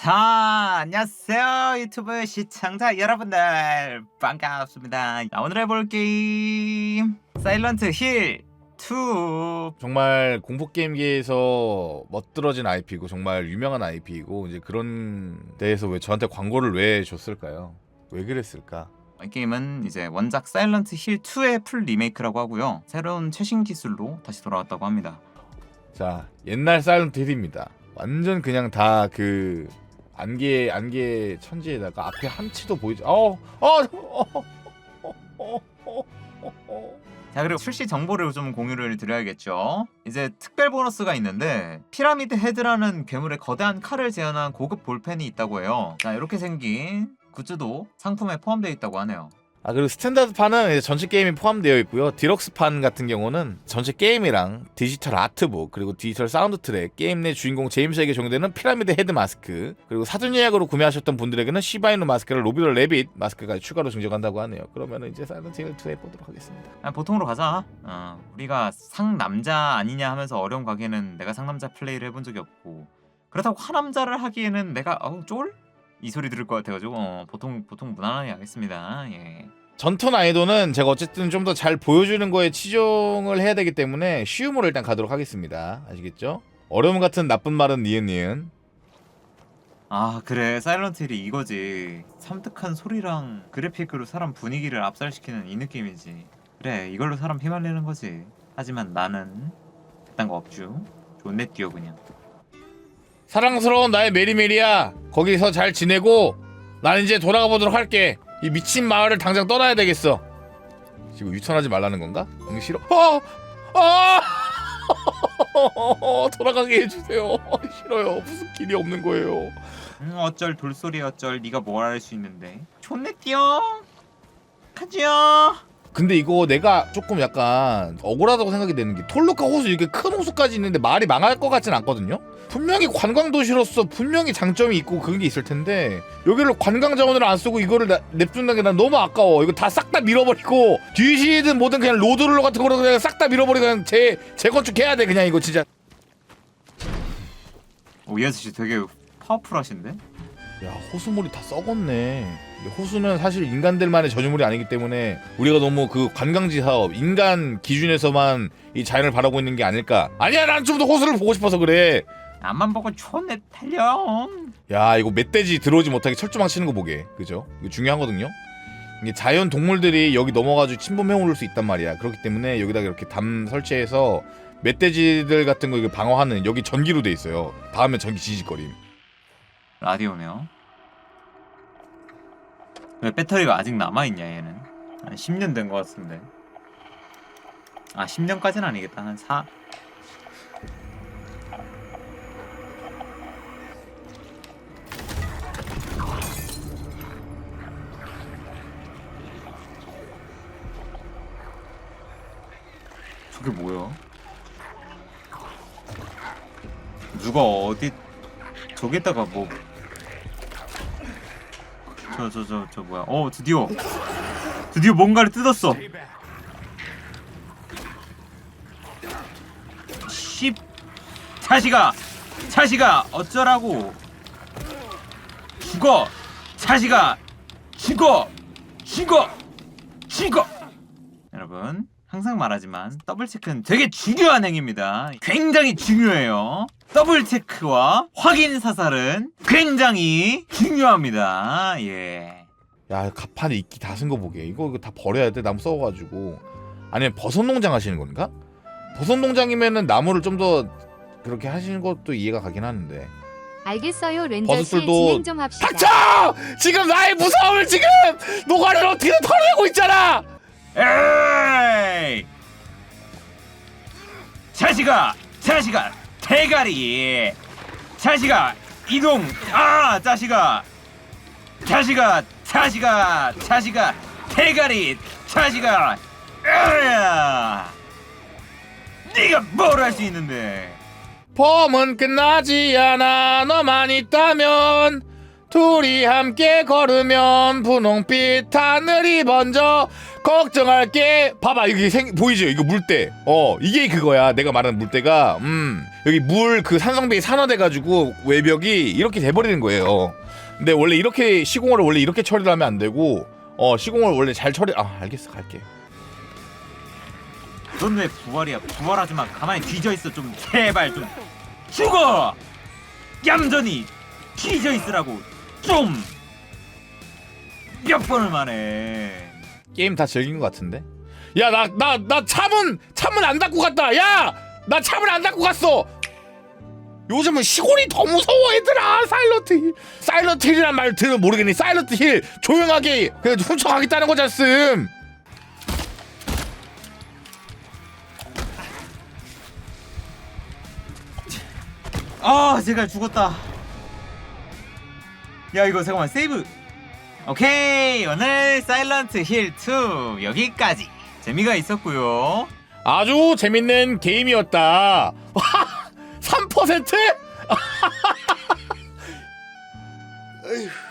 자, 안녕하세요. 유튜브 시청자 여러분들. 반갑습니다. 자, 오늘 해볼 게임, 사일런트 힐 2. 정말 공포 게임계에서 멋들어진 IP고 정말 유명한 IP이고 이제 그런 데에서 왜 저한테 광고를 왜 줬을까요? 왜 그랬을까? 이 게임은 이제 원작 사일런트 힐 2의 풀 리메이크라고 하고요. 새로운 최신 기술로 다시 돌아왔다고 합니다. 자 옛날 사일런트 힐입니다. 완전 그냥 다 그 안개 안개 천지에다가 앞에 한치도 보이지. 어, 어, 어. 자, 그리고 출시 정보를 좀 공유를 드려야겠죠. 이제 특별 보너스가 있는데 피라미드 헤드라는 괴물의 거대한 칼을 재현한 고급 볼펜이 있다고 해요. 자, 이렇게 생긴 굿즈도 상품에 포함되어 있다고 하네요. 아 그리고 스탠다드판은 이제 전체 게임이 포함되어 있고요. 디럭스판 같은 경우는 전체 게임이랑 디지털 아트북 그리고 디지털 사운드 트랙, 게임 내 주인공 제임스에게 적용되는 피라미드 헤드 마스크 그리고 사전 예약으로 구매하셨던 분들에게는 시바이누 마스크를 로비더 레빗 마스크까지 추가로 증정한다고 하네요. 그러면 이제 사일런트 힐 2에 보도록 하겠습니다. 그냥 보통으로 가자. 어, 우리가 상남자 아니냐 하면서 어려운 가게는 내가 상남자 플레이를 해본 적이 없고 그렇다고 하남자를 하기에는 내가 어우 쫄? 이 소리 들을 것 같아가지고 어, 보통 보통 무난하게 하겠습니다. 예. 전투 난이도는 제가 어쨌든 좀 더 잘 보여주는 거에 치중을 해야 되기 때문에 쉬움으로 일단 가도록 하겠습니다. 아시겠죠? 어려움 같은 나쁜 말은 니은 니은. 아 그래 사일런트 힐이 이거지. 섬뜩한 소리랑 그래픽으로 사람 분위기를 압살시키는 이 느낌이지. 그래 이걸로 사람 휘말리는 거지. 하지만 나는 그딴 거 없죠. 존내 뛰어 그냥. 사랑스러운 나의 메리메리야 거기서 잘 지내고 난 이제 돌아가 보도록 할게 이 미친 마을을 당장 떠나야 되겠어 지금 유턴하지 말라는 건가? 응 싫어 어! 아! 돌아가게 해주세요 싫어요 무슨 길이 없는 거예요 음, 어쩔 돌소리 어쩔 네가 뭘할수 있는데. 존내 뛰어. 가자. 근데 이거 내가 조금 약간 억울하다고 생각이 되는 게 톨루카 호수 이렇게 큰 호수까지 있는데 말이 망할 것 같진 않거든요. 분명히 관광 도시로서 분명히 장점이 있고 그런 게 있을 텐데 여기를 관광 자원을 안 쓰고 이거를 나- 냅둔다는 게 난 너무 아까워. 이거 다 싹 다 밀어버리고 뒤시든 뭐든 그냥 로드룰러 같은 거로 그냥 싹 다 밀어버리고 그냥 재 재건축해야 돼 그냥 이거 진짜. 오, 이 아저씨 되게 파워풀하신데? 야 호수물이 다 썩었네. 호수는 사실 인간들만의 저주물이 아니기 때문에 우리가 너무 그 관광지 사업 인간 기준에서만 이 자연을 바라고 있는 게 아닐까. 아니야 난 좀 더 호수를 보고 싶어서 그래. 앞만 보고 존내 달려. 야 이거 멧돼지 들어오지 못하게 철조망 치는 거 보게 그죠? 이거 중요하거든요. 이게 자연 동물들이 여기 넘어가지고 침범해 올 수 있단 말이야. 그렇기 때문에 여기다가 이렇게 담 설치해서 멧돼지들 같은 거 방어하는 여기 전기로 돼 있어요. 닿으면 전기 지직거림. 라디오네요. 왜 배터리가 아직 남아있냐 얘는 한 10년 된 것 같은데 아 10년까지는 아니겠다 한 4... 저게 뭐야? 누가 어디 저기다가 뭐 저 저 저 저 뭐야? 어 드디어. 드디어 뭔가를 뜯었어. 씹 자식아! 자식아! 어쩌라고? 죽어! 자식아! 죽어! 죽어! 죽어! 여러분 항상 말하지만 더블 체크는 되게 중요한 행위입니다. 굉장히 중요해요. 더블 체크와 확인 사살은 굉장히 중요합니다. 예. 야 가판에 이끼 다 쓴 거 보게 이거 이거 다 버려야 돼 나무 썩어가지고 아니면 버섯 농장 하시는 건가? 버섯 농장이면은 나무를 좀 더 그렇게 하시는 것도 이해가 가긴 하는데 알겠어요 렌저 씨 버섯들도 진행 좀 합시다. 닥쳐! 지금 나의 무서움을 지금 노가리를 어떻게 털어내고 있잖아 에이! 자식아! 자식아! 대가리! 자식아! 이동! 아! 자식아! 자식아! 자식아! 자식아! 대가리! 자식아! 으아! 네가 뭘 할 수 있는데? 봄은 끝나지 않아 너만 있다면 둘이 함께 걸으면 분홍빛 하늘이 번져 걱정할게 봐봐 이게 생 보이죠 이거 물대 어 이게 그거야 내가 말하는 물대가 음 여기 물 그 산성벽이 산화돼가지고 외벽이 이렇게 돼버리는 거예요. 근데 원래 이렇게 시공을 원래 이렇게 처리를 하면 안 되고 어 시공을 원래 잘 처리 아 알겠어 갈게. 넌 왜 부활이야? 부활하지 마. 가만히 뒤져 있어. 좀 제발 좀 죽어. 얌전히 뒤져 있으라고 좀. 몇 번을 말해. 게임 다 즐긴 것 같은데? 야 나 나 나 차문 차문 안 닫고 갔다. 야 나 차문 안 닫고 갔어. 요즘은 시골이 더 무서워 얘들아 사일런트 힐 사일런트 힐이란 말 들으면 모르겠니 사일런트 힐 조용하게 그냥 훔쳐가겠다는 거잖음 아 제발 죽었다. 야 이거 잠깐만 세이브. 오케이 오늘 사일런트 힐 2 여기까지 재미가 있었고요. 아주 재밌는 게임이었다 3%? 에휴.